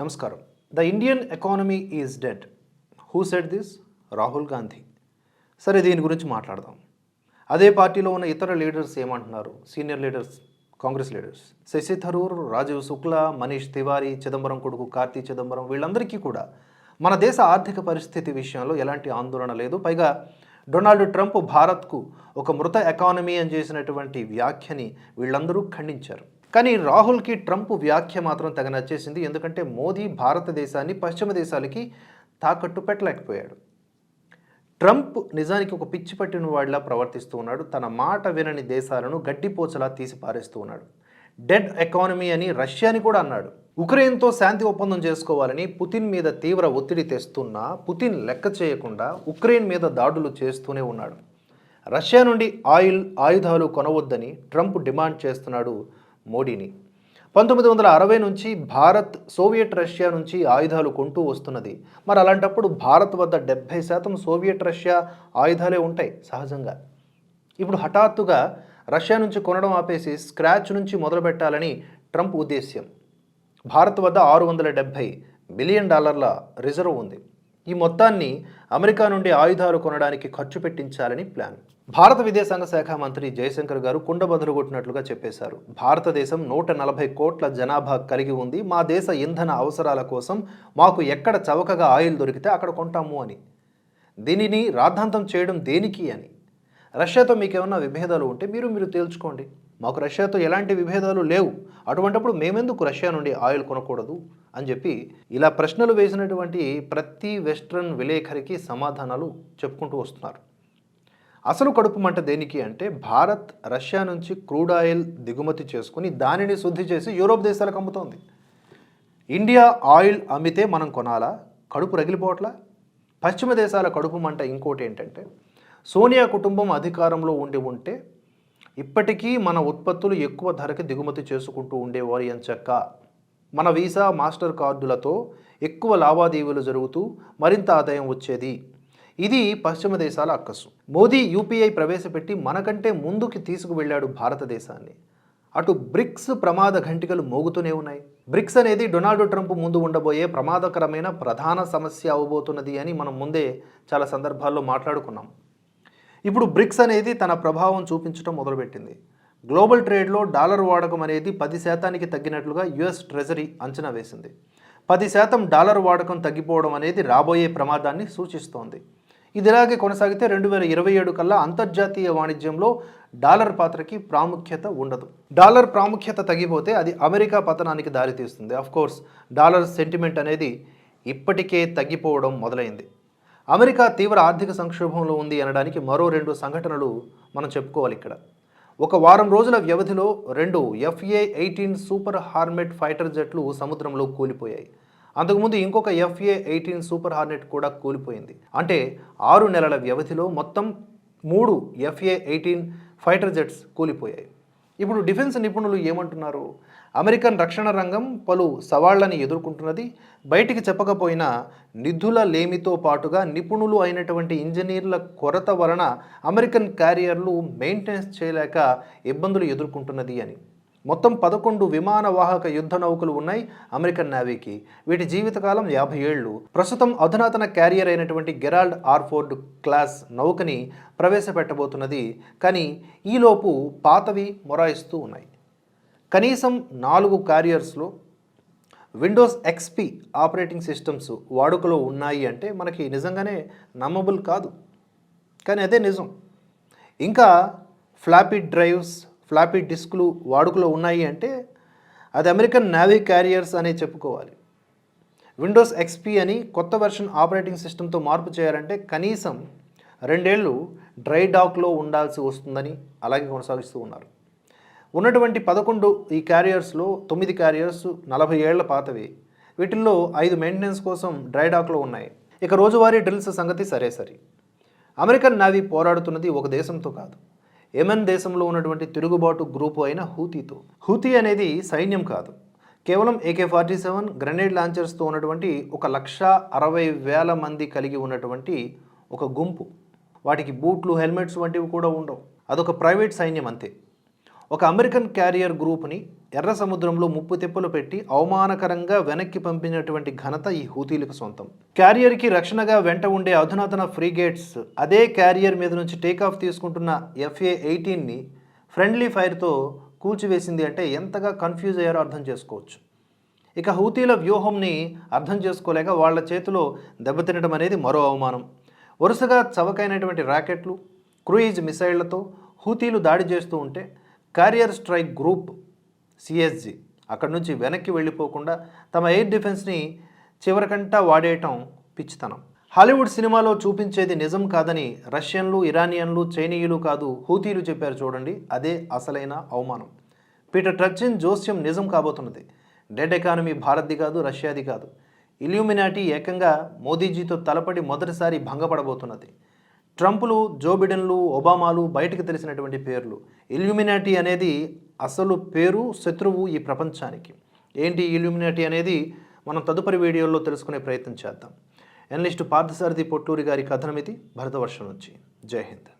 నమస్కారం. The Indian economy is dead who said this Rahul Gandhi. సరే దీని గురించి మాట్లాడదాం. అదే పార్టీలో ఉన్న ఇతర లీడర్స్ ఏమంటున్నారు? Senior leaders Congress leaders Shashi Tharoor Rajeev Shukla Manish Tewari Chidambaram కొడుకు కార్తీ చిదంబరం వీళ్ళందరికీ కూడా మన దేశ ఆర్థిక పరిస్థితి విషయంలో ఎలాంటి ఆందోళన లేదు. పైగా డొనాల్డ్ ట్రంప్ భారత్కు ఒక మృత ఎకానమీ అని చేసినటువంటి వ్యాఖ్యని వీళ్ళందరూ ఖండించారు. కానీ రాహుల్కి ట్రంప్ వ్యాఖ్య మాత్రం తెగ నచ్చేసింది. ఎందుకంటే మోదీ భారతదేశాన్ని పశ్చిమ దేశాలకి తాకట్టు పెట్టలేకపోయాడు. ట్రంప్ నిజానికి ఒక పిచ్చి పట్టిన వాడిలా ప్రవర్తిస్తూ ఉన్నాడు. తన మాట వినని దేశాలను గడ్డిపోచలా తీసి పారేస్తూ ఉన్నాడు. డెడ్ ఎకానమీ అని రష్యాని కూడా అన్నాడు. ఉక్రెయిన్తో శాంతి ఒప్పందం చేసుకోవాలని పుతిన్ మీద తీవ్ర ఒత్తిడి తెస్తున్నా పుతిన్ లెక్క చేయకుండా ఉక్రెయిన్ మీద దాడులు చేస్తూనే ఉన్నాడు. రష్యా నుండి ఆయిల్ ఆయుధాలు కొనవద్దని ట్రంప్ డిమాండ్ చేస్తున్నాడు మోడీని. పంతొమ్మిది వందల అరవై నుంచి భారత్ సోవియట్ రష్యా నుంచి ఆయుధాలు కొంటూ వస్తున్నది. మరి అలాంటప్పుడు భారత్ వద్ద డెబ్భై శాతం సోవియట్ రష్యా ఆయుధాలే ఉంటాయి సహజంగా. ఇప్పుడు హఠాత్తుగా రష్యా నుంచి కొనడం ఆపేసి స్క్రాచ్ నుంచి మొదలుపెట్టాలని ట్రంప్ ఉద్దేశ్యం. భారత్ వద్ద ఆరు వందల డెబ్భై బిలియన్ డాలర్ల రిజర్వ్ ఉంది. ఈ మొత్తాన్ని అమెరికా నుండి ఆయుధాలు కొనడానికి ఖర్చు పెట్టించాలని ప్లాన్. భారత విదేశాంగ శాఖ మంత్రి జయశంకర్ గారు కుండ బదులు కొట్టినట్లుగా చెప్పేశారు. భారతదేశం నూట నలభై కోట్ల జనాభా కలిగి ఉంది. మా దేశ ఇంధన అవసరాల కోసం మాకు ఎక్కడ చవకగా ఆయిల్ దొరికితే అక్కడ కొంటాము అని. దీనిని రాద్ధాంతం చేయడం దేనికి అని. రష్యాతో మీకేమన్నా విభేదాలు ఉంటే మీరు మీరు తేల్చుకోండి. మాకు రష్యాతో ఎలాంటి విభేదాలు లేవు. అటువంటప్పుడు మేమెందుకు రష్యా నుండి ఆయిల్ కొనకూడదు? అని చెప్పి ఇలా ప్రశ్నలు వేసినటువంటి ప్రతి వెస్ట్రన్ విలేఖరికి సమాధానాలు చెప్పుకుంటూ వస్తున్నారు. అసలు కడుపు మంట దేనికి అంటే భారత్ రష్యా నుంచి క్రూడ్ ఆయిల్ దిగుమతి చేసుకుని దానిని శుద్ధి చేసి యూరోప్ దేశాలకు అమ్ముతోంది. ఇండియా ఆయిల్ అమ్మితే మనం కొనాలా? కడుపు రగిలిపోవట్లా? పశ్చిమ దేశాల కడుపు మంట ఇంకోటి ఏంటంటే సోనియా కుటుంబం అధికారంలో ఉండి ఉంటే ఇప్పటికీ మన ఉత్పత్తులు ఎక్కువ ధరకి దిగుమతి చేసుకుంటూ ఉండేవారు ఎంచక్క మన వీసా మాస్టర్ కార్డులతో ఎక్కువ లావాదేవీలు జరుగుతూ మరింత ఆదాయం వచ్చేది. ఇది పశ్చిమ దేశాల అక్కసు. మోదీ యూపీఐ ప్రవేశపెట్టి మనకంటే ముందుకి తీసుకువెళ్ళాడు భారతదేశాన్ని. అటు బ్రిక్స్ ప్రమాద ఘంటికలు మోగుతూనే ఉన్నాయి. బ్రిక్స్ అనేది డొనాల్డ్ ట్రంప్ ముందు ఉండబోయే ప్రమాదకరమైన ప్రధాన సమస్య అవబోతున్నది అని మనం ముందే చాలా సందర్భాల్లో మాట్లాడుకున్నాం. ఇప్పుడు బ్రిక్స్ అనేది తన ప్రభావం చూపించడం మొదలుపెట్టింది. గ్లోబల్ ట్రేడ్లో డాలర్ వాడకం అనేది పది శాతానికి తగ్గినట్లుగా యుఎస్ ట్రెజరీ అంచనా వేసింది. పది శాతం డాలర్ వాడకం తగ్గిపోవడం అనేది రాబోయే ప్రమాదాన్ని సూచిస్తోంది. ఇదిలాగే కొనసాగితే రెండు వేల ఇరవై ఏడు కల్లా అంతర్జాతీయ వాణిజ్యంలో డాలర్ పాత్రకి ప్రాముఖ్యత ఉండదు. డాలర్ ప్రాముఖ్యత తగ్గిపోతే అది అమెరికా పతనానికి దారితీస్తుంది. కోర్స్ డాలర్ సెంటిమెంట్ అనేది ఇప్పటికే తగ్గిపోవడం మొదలైంది. అమెరికా తీవ్ర ఆర్థిక సంక్షోభంలో ఉంది అనడానికి మరో రెండు సంఘటనలు మనం చెప్పుకోవాలి ఇక్కడ. ఒక వారం రోజుల వ్యవధిలో రెండు FA eighteen super hornet fighter జెట్లు సముద్రంలో కూలిపోయాయి. అంతకుముందు ఇంకొక ఎఫ్ఏ ఎయిటీన్ సూపర్ హార్నెట్ కూడా కూలిపోయింది. అంటే ఆరు నెలల వ్యవధిలో మొత్తం మూడు F A eighteen fighter jets కూలిపోయాయి. ఇప్పుడు డిఫెన్స్ నిపుణులు ఏమంటున్నారు? అమెరికన్ రక్షణ రంగం పలు సవాళ్ళను ఎదుర్కొంటున్నది. బయటికి చెప్పకపోయినా నిధుల లేమితో పాటుగా నిపుణులు అయినటువంటి ఇంజనీర్ల కొరత వలన అమెరికన్ క్యారియర్లు మెయింటెనెన్స్ చేయలేక ఇబ్బందులు ఎదుర్కొంటున్నది అని. మొత్తం పదకొండు విమాన వాహక యుద్ధ నౌకలు ఉన్నాయి అమెరికన్ నేవీకి. వీటి జీవితకాలం యాభై ఏళ్ళు. ప్రస్తుతం అధునాతన క్యారియర్ అయినటువంటి గెరాల్డ్ ఆర్ఫోర్డ్ క్లాస్ నౌకని ప్రవేశపెట్టబోతున్నది. కానీ ఈలోపు పాతవి మొరాయిస్తూ ఉన్నాయి. కనీసం నాలుగు క్యారియర్స్లో విండోస్ ఎక్స్పి ఆపరేటింగ్ సిస్టమ్స్ వాడుకలో ఉన్నాయి అంటే మనకి నిజంగానే నమ్మబుల్ కాదు. కానీ అదే నిజం. ఇంకా ఫ్లాపీ డ్రైవ్స్ ఫ్లాపీ డిస్కులు వాడుకలో ఉన్నాయి అంటే అది అమెరికన్ నావీ క్యారియర్స్ అనే చెప్పుకోవాలి. విండోస్ ఎక్స్పీ అని కొత్త వెర్షన్ ఆపరేటింగ్ సిస్టమ్తో మార్పు చేయాలంటే కనీసం రెండేళ్ళు డ్రై డాక్లో ఉండాల్సి వస్తుందని అలాగే కొనసాగిస్తూ ఉన్నారు. ఉన్నటువంటి పదకొండు ఈ క్యారియర్స్లో తొమ్మిది క్యారియర్స్ నలభై ఏళ్ళ పాతవి. వీటిల్లో ఐదు మెయింటెనెన్స్ కోసం డ్రై డాక్లో ఉన్నాయి. ఇక రోజువారీ డ్రిల్స్ సంగతి సరే సరి అమెరికన్ నావీ పోరాడుతున్నది ఒక దేశంతో కాదు. యెమెన్ దేశంలో ఉన్నటువంటి తిరుగుబాటు గ్రూపు అయిన హూతీతో. హూతీ అనేది సైన్యం కాదు. కేవలం ఏకే ఫార్టీ సెవెన్ గ్రెనేడ్ లాంచర్స్తో ఉన్నటువంటి ఒక లక్ష అరవై వేల మంది కలిగి ఉన్నటువంటి ఒక గుంపు. వాటికి బూట్లు హెల్మెట్స్ వంటివి కూడా ఉండవు. అదొక ప్రైవేట్ సైన్యం అంతే. ఒక అమెరికన్ క్యారియర్ గ్రూప్ని ఎర్ర సముద్రంలో ముప్పు తెప్పులు పెట్టి అవమానకరంగా వెనక్కి పంపినటువంటి ఘనత ఈ హూతీలకు సొంతం. క్యారియర్కి రక్షణగా వెంట ఉండే అధునాతన ఫ్రీగేట్స్ అదే క్యారియర్ మీద నుంచి టేకాఫ్ తీసుకుంటున్న ఎఫ్ఏ ఎయిటీన్ని ఫ్రెండ్లీ ఫైర్తో కూల్చివేసింది అంటే ఎంతగా కన్ఫ్యూజ్ అయ్యారో అర్థం చేసుకోవచ్చు. ఇక హూతీల వ్యూహంని అర్థం చేసుకోలేక వాళ్ళ చేతిలో దెబ్బతినడం అనేది మరో అవమానం. వరుసగా చవకైనటువంటి రాకెట్లు క్రూయిజ్ మిసైళ్ళతో హూతీలు దాడి చేస్తూ ఉంటే క్యారియర్ స్ట్రైక్ గ్రూప్ సిఎస్జి అక్కడి నుంచి వెనక్కి వెళ్ళిపోకుండా తమ ఎయిర్ డిఫెన్స్ని చివరికంటా వాడేయటం పిచ్చితనం. హాలీవుడ్ సినిమాలో చూపించేది నిజం కాదని రష్యన్లు ఇరానియన్లు చైనీయులు కాదు హూతీలు చెప్పారు చూడండి అదే అసలైన అవమానం. పీటర్ ట్రచిన్ జోస్యం నిజం కాబోతున్నది. డెడ్ ఎకానమీ భారత్ది కాదు రష్యాది కాదు. ఇల్యూమినాటీ ఏకంగా మోదీజీతో తలపడి మొదటిసారి భంగపడబోతున్నది. ట్రంప్లు జో బిడెన్లు ఒబామాలు బయటకు తెలిసినటువంటి పేర్లు. ఇల్యూమినాటీ అనేది అసలు పేరు శత్రువు ఈ ప్రపంచానికి. ఏంటి ఇల్యూమినాటీ అనేది? మనం తదుపరి వీడియోలో తెలుసుకునే ప్రయత్నం చేద్దాం. ఎనలిస్టు పార్థసారథి పొట్టూరి గారి కథనం ఇది. భరతవర్షం నుంచి. జై హింద్.